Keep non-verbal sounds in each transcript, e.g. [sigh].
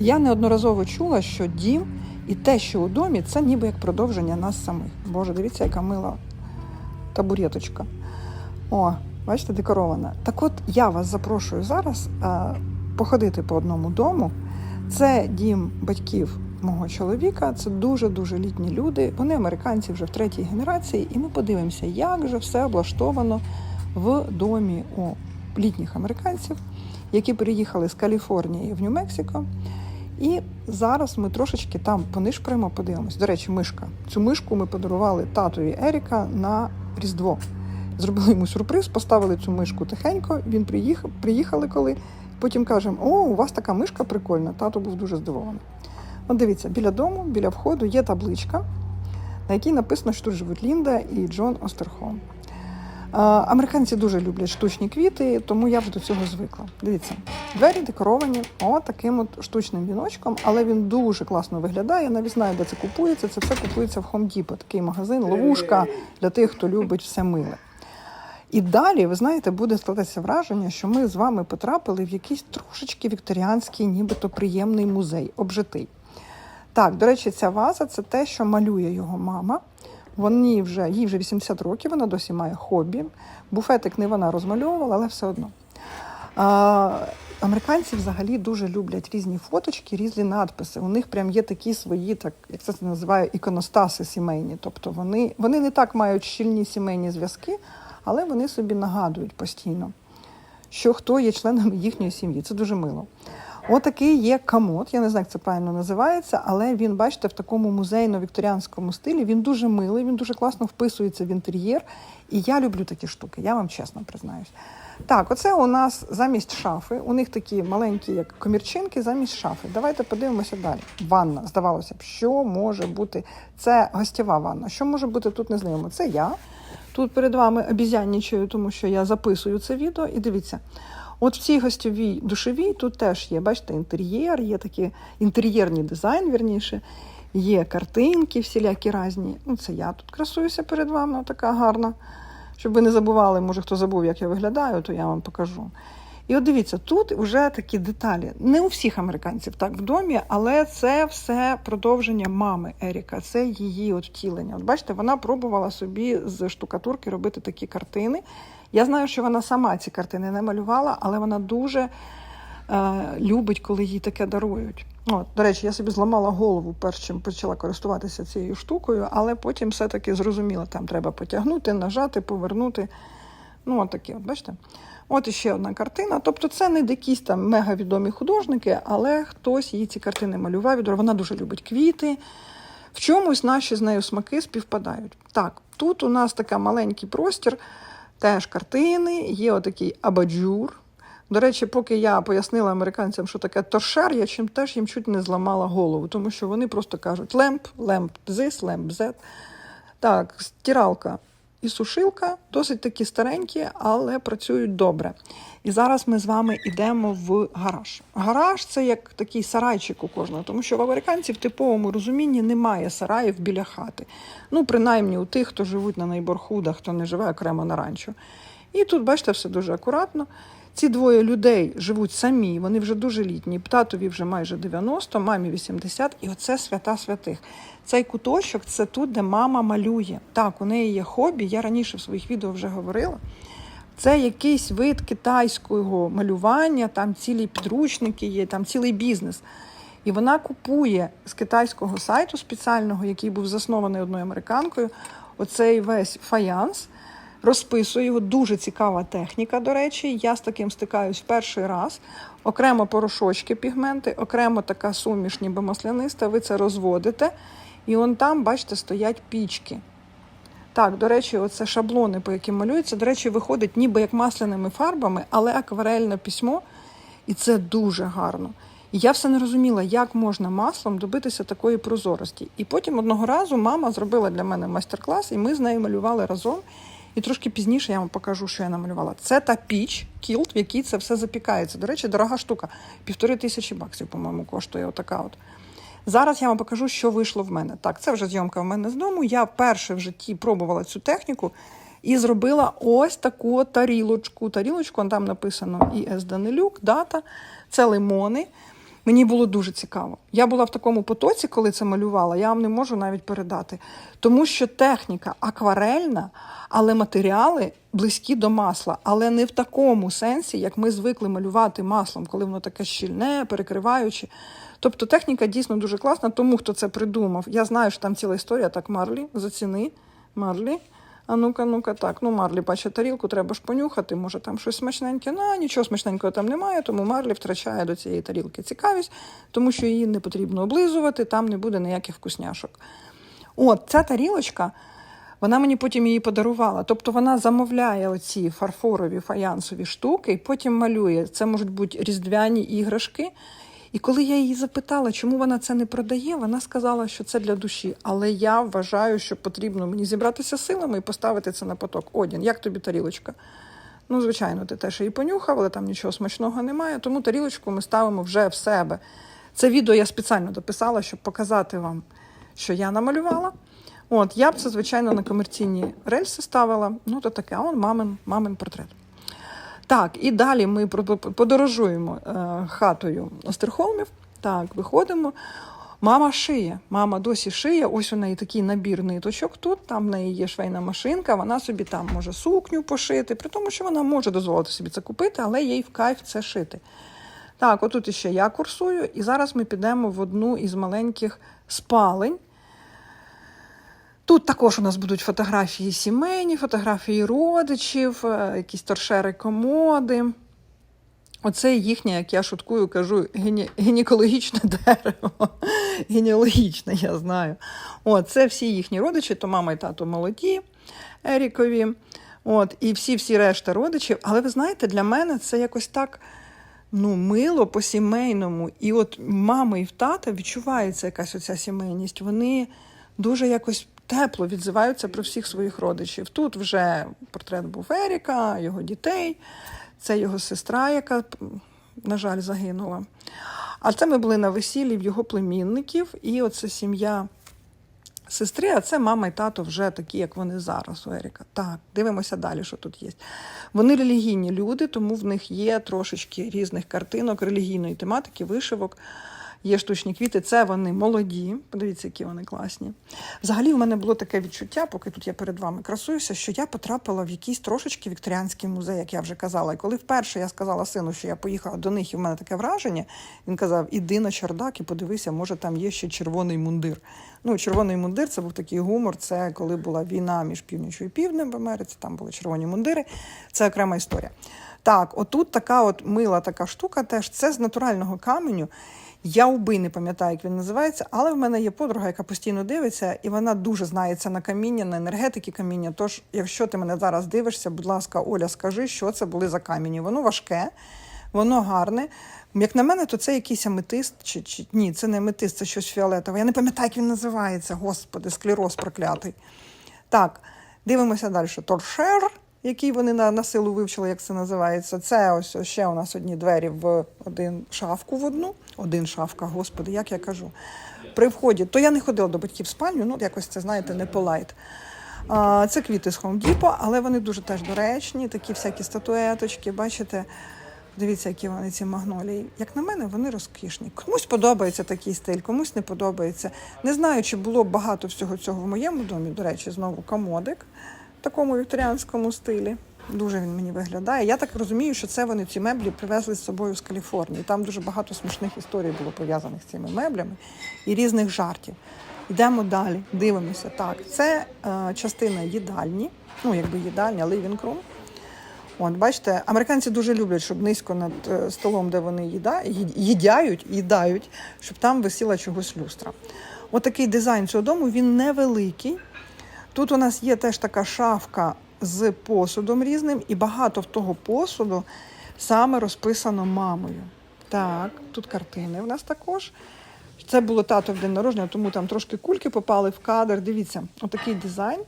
Я неодноразово чула, що дім і те, що у домі, це ніби як продовження нас самих. Боже, дивіться, яка мила табуреточка. О, бачите, декорована. Так от я вас запрошую зараз а, походити по одному дому. Це дім батьків мого чоловіка. Це дуже-дуже літні люди. Вони американці вже в третій генерації, і ми подивимося, як же все облаштовано в домі у літніх американців, які переїхали з Каліфорнії в Нью-Мексико. І зараз ми трошечки там понишпаємо, подивимось. До речі, мишка. Цю мишку ми подарували татові Еріка на Різдво. Зробили йому сюрприз, поставили цю мишку тихенько. Він приїхав, приїхали коли. Потім кажемо: О, у вас така мишка прикольна. Тато був дуже здивований. От дивіться, біля дому, біля входу є табличка, на якій написано, що тут живуть Лінда і Джон Остерхом. Американці дуже люблять штучні квіти, тому я вже до цього звикла. Дивіться, двері декоровані от таким от штучним віночком, але він дуже класно виглядає. Я навіть знаю, де це купується. Це все купується в Home Depot, такий магазин, ловушка для тих, хто любить все миле. І далі, ви знаєте, буде складатися враження, що ми з вами потрапили в якийсь трошечки вікторіанський, нібито приємний музей, обжитий. Так, до речі, ця ваза це те, що малює його мама. Вони вже, їй вже 80 років, вона досі має хобі. Буфетик не вона розмальовувала, але все одно. А, американці взагалі дуже люблять різні фоточки, різні надписи. У них прям є такі свої, так як це називає, іконостаси сімейні. Тобто вони, вони не так мають щільні сімейні зв'язки, але вони собі нагадують постійно, що хто є членами їхньої сім'ї. Це дуже мило. Отакий є камот, я не знаю, як це правильно називається, але він, бачите, в такому музейно-вікторіанському стилі. Він дуже милий, він дуже класно вписується в інтер'єр. І я люблю такі штуки, я вам чесно признаюсь. Так, оце у нас замість шафи. У них такі маленькі, як комірчинки, замість шафи. Давайте подивимося далі. Ванна, здавалося б, що може бути. Це гостєва ванна. Що може бути тут незнайомо? Це я. Тут перед вами обізянничаю, тому що я записую це відео. І дивіться, от в цій гостьовій душовій тут теж є, бачите, інтер'єр, є такий інтер'єрний дизайн, вірніше, є картинки всілякі різні. Ну, це я тут красуюся перед вами, така гарна. Щоб ви не забували, може хто забув, як я виглядаю, то я вам покажу. І от дивіться, тут вже такі деталі. Не у всіх американців так в домі, але це все продовження мами Еріка, це її от втілення. От бачите, вона пробувала собі з штукатурки робити такі картини. Я знаю, що вона сама ці картини не малювала, але вона дуже е, любить, коли їй таке дарують. От, до речі, я собі зламала голову, перш чим почала користуватися цією штукою, але потім все-таки зрозуміла, там треба потягнути, нажати, повернути. Ну, от такі, от, бачите? От іще одна картина. Тобто, це не якісь там мегавідомі художники, але хтось їй ці картини малював. Вона дуже любить квіти. В чомусь наші з нею смаки співпадають. Так, тут у нас такий маленький простір, теж картини, є отакий абаджур. До речі, поки я пояснила американцям, що таке торшер, я чим теж їм чуть не зламала голову, тому що вони просто кажуть лемп, лемп зис, лемп зет. Так, стиралка і сушилка досить такі старенькі, але працюють добре. І зараз ми з вами йдемо в гараж. Гараж це як такий сарайчик у кожного, тому що в американців в типовому розумінні немає сараїв біля хати. Ну, принаймні у тих, хто живуть на найборхудах, хто не живе окремо на ранчо. І тут, бачите, все дуже акуратно. Ці двоє людей живуть самі, вони вже дуже літні. Татові вже майже 90, мамі 80, і оце свята святих. Цей куточок це тут, де мама малює. Так, у неї є хобі. Я раніше в своїх відео вже говорила. Це якийсь вид китайського малювання, там цілі підручники є, там цілий бізнес. І вона купує з китайського сайту спеціального, який був заснований одною американкою, оцей весь фаянс розписує його. Дуже цікава техніка, до речі. Я з таким стикаюсь перший раз. Окремо порошочки, пігменти, окремо така суміш, ніби масляниста. Ви це розводите. І он там, бачите, стоять пічки. Так, до речі, оце шаблони, по яким малюються. До речі, виходить ніби як масляними фарбами, але акварельне письмо. І це дуже гарно. І я все не розуміла, як можна маслом добитися такої прозорості. І потім одного разу мама зробила для мене майстер-клас, і ми з нею малювали разом. І трошки пізніше я вам покажу, що я намалювала. Це та піч, кілт, в якій це все запікається. До речі, дорога штука. Півтори тисячі баксів, по-моєму, коштує отака от. Зараз я вам покажу, що вийшло в мене. Так, це вже зйомка в мене з дому. Я вперше в житті пробувала цю техніку і зробила ось таку тарілочку. Тарілочку, там написано ІС Данилюк, дата, це лимони. Мені було дуже цікаво. Я була в такому потоці, коли це малювала, я вам не можу навіть передати. Тому що техніка акварельна, але матеріали близькі до масла, але не в такому сенсі, як ми звикли малювати маслом, коли воно таке щільне, перекриваюче. Тобто техніка дійсно дуже класна, тому хто це придумав. Я знаю, що там ціла історія, так, Марлі, заціни, Марлі. А ну-ка, ну-ка, так. Ну, Марлі бачить тарілку, треба ж понюхати, може там щось смачненьке. Ну, нічого смачненького там немає, тому Марлі втрачає до цієї тарілки цікавість, тому що її не потрібно облизувати, там не буде ніяких вкусняшок. От, ця тарілочка, вона мені потім її подарувала. Тобто вона замовляє оці фарфорові фаянсові штуки і потім малює. Це можуть бути різдвяні іграшки. І коли я її запитала, чому вона це не продає, вона сказала, що це для душі. Але я вважаю, що потрібно мені зібратися силами і поставити це на поток. Одін, як тобі тарілочка? Ну, звичайно, ти теж її понюхав, але там нічого смачного немає. Тому тарілочку ми ставимо вже в себе. Це відео я спеціально дописала, щоб показати вам, що я намалювала. От, я б це, звичайно, на комерційні рельси ставила. Ну, то таке, а он мамин, мамин портрет. Так, і далі ми подорожуємо е, хатою Остерхолмів. Так, виходимо. Мама шиє. Мама досі шиє. Ось у неї такий набір ниточок тут. Там в неї є швейна машинка. Вона собі там може сукню пошити, при тому, що вона може дозволити собі це купити, але їй в кайф це шити. Так, отут іще я курсую, і зараз ми підемо в одну із маленьких спалень. Тут також у нас будуть фотографії сімейні, фотографії родичів, е, якісь торшери комоди. Оце їхнє, як я шуткую, кажу, гені... гінекологічне [laughs] дерево. Генеалогічне, я знаю. О, це всі їхні родичі, то мама і тато молоді Ерікові. От, і всі-всі решта родичів. Але ви знаєте, для мене це якось так ну, мило по-сімейному. І от мами і в тата відчувається якась оця сімейність. Вони дуже якось тепло відзиваються про всіх своїх родичів. Тут вже портрет був Еріка, його дітей, це його сестра, яка, на жаль, загинула. А це ми були на весіллі в його племінників, і оце сім'я сестри, а це мама і тато вже такі, як вони зараз у Еріка. Так, дивимося далі, що тут є. Вони релігійні люди, тому в них є трошечки різних картинок, релігійної тематики, вишивок. Є штучні квіти, це вони молоді. Подивіться, які вони класні. Взагалі, в мене було таке відчуття, поки тут я перед вами красуюся, що я потрапила в якийсь трошечки вікторіанський музей, як я вже казала. І коли вперше я сказала сину, що я поїхала до них, і в мене таке враження, він казав: іди на чардак і подивися, може там є ще червоний мундир. Ну, червоний мундир це був такий гумор. Це коли була війна між північю і півднем в Америці, там були червоні мундири. Це окрема історія. Так, отут така от мила така штука, теж це з натурального каменю. Я уби не пам'ятаю, як він називається, але в мене є подруга, яка постійно дивиться, і вона дуже знається на каміння, на енергетики каміння. Тож, якщо ти мене зараз дивишся, будь ласка, Оля, скажи, що це були за камені. Воно важке, воно гарне. Як на мене, то це якийсь аметист, чи, чи ні, це не аметист, це щось фіолетове. Я не пам'ятаю, як він називається. Господи, склероз проклятий. Так, дивимося далі. Торшер, який вони на, на силу вивчили, як це називається. Це ось ще у нас одні двері в один шафку в одну. Один шафка, господи, як я кажу. При вході, то я не ходила до батьків в спальню, ну якось це, знаєте, не полайт. Це квіти з Home Depot, але вони дуже теж доречні, такі всякі статуеточки, бачите. Дивіться, які вони ці магнолії. Як на мене, вони розкішні. Комусь подобається такий стиль, комусь не подобається. Не знаю, чи було багато всього цього в моєму домі. До речі, знову комодик такому вікторіанському стилі. Дуже він мені виглядає. Я так розумію, що це вони ці меблі привезли з собою з Каліфорнії. Там дуже багато смішних історій було пов'язаних з цими меблями і різних жартів. Йдемо далі, дивимося. Так, це е, частина їдальні, ну якби їдальня, living room. От, бачите, американці дуже люблять, щоб низько над е, столом, де вони їда, їдяють, їдають, щоб там висіла чогось люстра. От дизайн цього дому, він невеликий. Тут у нас є теж така шафка з посудом різним, і багато в того посуду саме розписано мамою. Так, тут картини в нас також. Це було тато в день народження, тому там трошки кульки попали в кадр. Дивіться, отакий дизайн.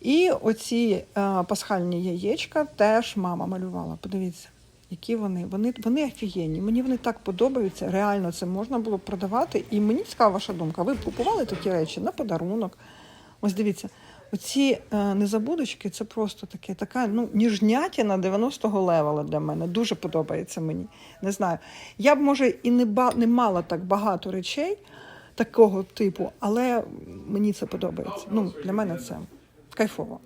І оці е, пасхальні яєчка теж мама малювала. Подивіться, які вони. Вони, вони офігенні. Мені вони так подобаються. Реально це можна було продавати. І мені цікава ваша думка. Ви купували такі речі на подарунок. Ось дивіться, Оці е, незабудочки це просто таке, така ну, ніжнятіна 90-го левела для мене. Дуже подобається мені. Не знаю. Я б, може, і не, ба, не мала так багато речей такого типу, але мені це подобається. Ну, для мене це кайфово.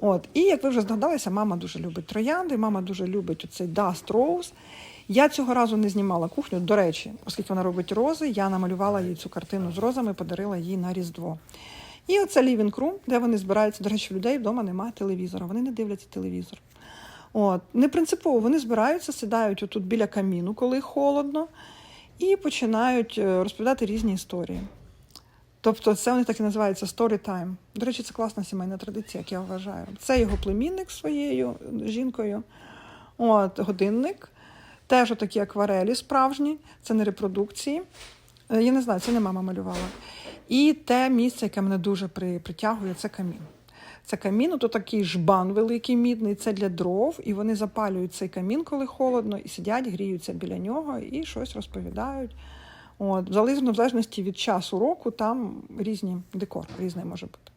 От. І як ви вже здогадалися, мама дуже любить троянди, мама дуже любить оцей Dust Rose. Я цього разу не знімала кухню. До речі, оскільки вона робить рози, я намалювала їй цю картину з розами, подарила їй на Різдво. І оце living room, де вони збираються. До речі, людей вдома немає телевізора, вони не дивляться телевізор. От. Не принципово, вони збираються, сідають отут біля каміну, коли холодно, і починають е, розповідати різні історії. Тобто це вони так і називається story time. До речі, це класна сімейна традиція, як я вважаю. Це його племінник своєю жінкою. От, годинник. Теж такі акварелі справжні, це не репродукції. Е, Я не знаю, це не мама малювала. І те місце, яке мене дуже при, притягує, це камін. Це камін, то такий жбан великий мідний, це для дров, і вони запалюють цей камін, коли холодно, і сидять, гріються біля нього і щось розповідають. От, залежно в залежності від часу року, там різні декор, різний може бути.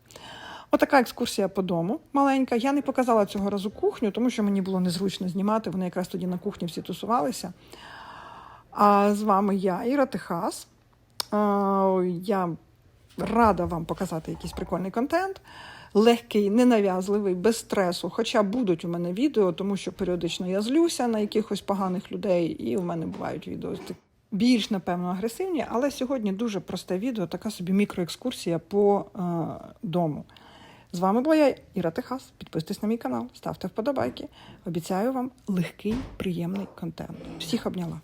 Отака екскурсія по дому маленька. Я не показала цього разу кухню, тому що мені було незручно знімати. Вони якраз тоді на кухні всі тусувалися. А з вами я, Іра Техас. Я рада вам показати якийсь прикольний контент. Легкий, ненав'язливий, без стресу. Хоча будуть у мене відео, тому що періодично я злюся на якихось поганих людей, і у мене бувають відео більш, напевно, агресивні. Але сьогодні дуже просте відео, така собі мікроекскурсія по е, дому. З вами була я, Іра Техас. Підписуйтесь на мій канал, ставте вподобайки. Обіцяю вам легкий, приємний контент. Всіх обняла.